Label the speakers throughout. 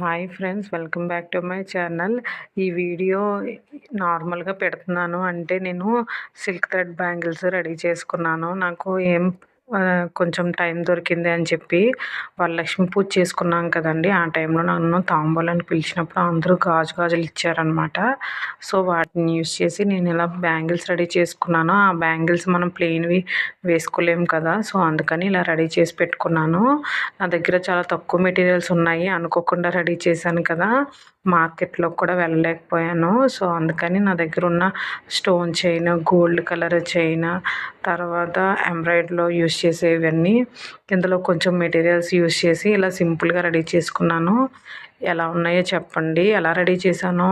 Speaker 1: Hi friends welcome back to my channel ఈ video నార్మల్గా పెడుతున్నాను. అంటే నేను సిల్క్ థ్రెడ్ బ్యాంగిల్స్ రెడీ చేసుకున్నాను. నాకు ఏం కొంచెం టైం దొరికింది అని చెప్పి వరలక్ష్మి పూజ చేసుకున్నాం కదండి. ఆ టైంలో నన్ను తాంబూలని పిలిచినప్పుడు అందరూ గాజు గాజులు ఇచ్చారనమాట సో వాటిని యూస్ చేసి నేను ఇలా బ్యాంగిల్స్ రెడీ చేసుకున్నాను. ఆ బ్యాంగిల్స్ మనం ప్లెయిన్వి వేసుకోలేము కదా. సో అందుకని ఇలా రెడీ చేసి పెట్టుకున్నాను. నా దగ్గర చాలా తక్కువ మెటీరియల్స్ ఉన్నాయి. అనుకోకుండా రెడీ చేశాను కదా. మార్కెట్లో కూడా వెళ్ళలేకపోయాను. సో అందుకని నా దగ్గర ఉన్న stone chain gold colour chain తర్వాత ఎంబ్రాయిడరీలో యూస్ చేసేవన్నీ ఇందులో కొంచెం మెటీరియల్స్ యూస్ చేసి ఇలా సింపుల్గా రెడీ చేసుకున్నాను. ఎలా ఉన్నాయో చెప్పండి ఎలా రెడీ చేశానో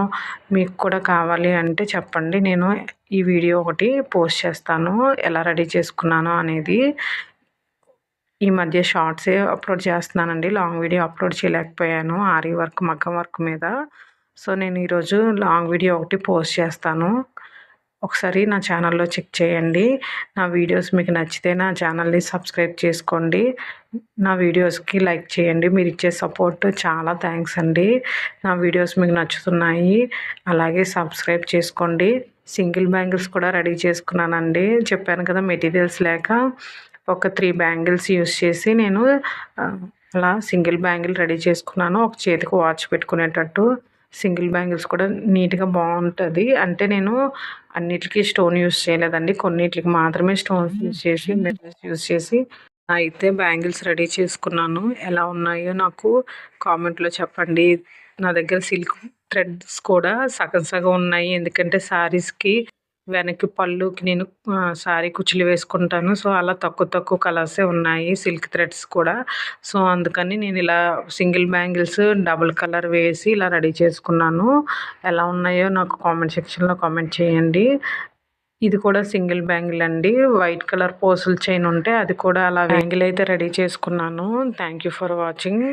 Speaker 1: మీకు కూడా కావాలి అంటే చెప్పండి. నేను ఈ వీడియో ఒకటి పోస్ట్ చేస్తాను ఎలా రెడీ చేసుకున్నానో అనేది. ఈ మధ్య షార్ట్సే అప్లోడ్ చేస్తున్నానండి లాంగ్ వీడియో అప్లోడ్ చేయలేకపోయాను ఆరి వర్క్ మగ్గం వర్క్ మీద. సో నేను ఈరోజు లాంగ్ వీడియో ఒకటి పోస్ట్ చేస్తాను. ఒకసారి నా ఛానల్లో చెక్ చేయండి. నా వీడియోస్ మీకు నచ్చితే నా ఛానల్ని సబ్స్క్రైబ్ చేసుకోండి. నా వీడియోస్కి లైక్ చేయండి. మీరు ఇచ్చే సపోర్ట్ చాలా థ్యాంక్స్ అండి. నా వీడియోస్ మీకు నచ్చుతున్నాయి. అలాగే సబ్స్క్రైబ్ చేసుకోండి. సింగిల్ బ్యాంగిల్స్ కూడా రెడీ చేసుకున్నానండి. చెప్పాను కదా మెటీరియల్స్ లేక ఒక త్రీ బ్యాంగిల్స్ యూస్ చేసి నేను అలా సింగిల్ బ్యాంగిల్ రెడీ చేసుకున్నాను. ఒక చేతికి వాచ్ పెట్టుకునేటట్టు. సింగిల్ బ్యాంగిల్స్ కూడా నీట్గా బాగుంటుంది అంటే నేను అన్నిటికీ స్టోన్ యూస్ చేయలేదండి. కొన్నిటికి మాత్రమే స్టోన్స్ యూస్ చేసి మెటీరియల్స్ యూస్ చేసి అయితే బ్యాంగిల్స్ రెడీ చేసుకున్నాను. ఎలా ఉన్నాయో నాకు కామెంట్లో చెప్పండి. నా దగ్గర సిల్క్ థ్రెడ్స్ కూడా సగం సగం ఉన్నాయి. ఎందుకంటే శారీస్కి వెనక్కి పళ్ళుకి నేను సారీ శారీ కుచ్చులు వేసుకుంటాను. సో అలా తక్కువ తక్కువ కలర్సే ఉన్నాయి సిల్క్ థ్రెడ్స్ కూడా. సో అందుకని నేను ఇలా సింగిల్ బ్యాంగిల్స్ డబుల్ కలర్ వేసి ఇలా రెడీ చేసుకున్నాను. ఎలా ఉన్నాయో నాకు కామెంట్ సెక్షన్లో కామెంట్ చేయండి. ఇది కూడా సింగిల్ బ్యాంగిల్ అండి. వైట్ కలర్ పోసులు చైన్ ఉంటే అది కూడా అలా బ్యాంగిల్ అయితే రెడీ చేసుకున్నాను. Thank you for watching.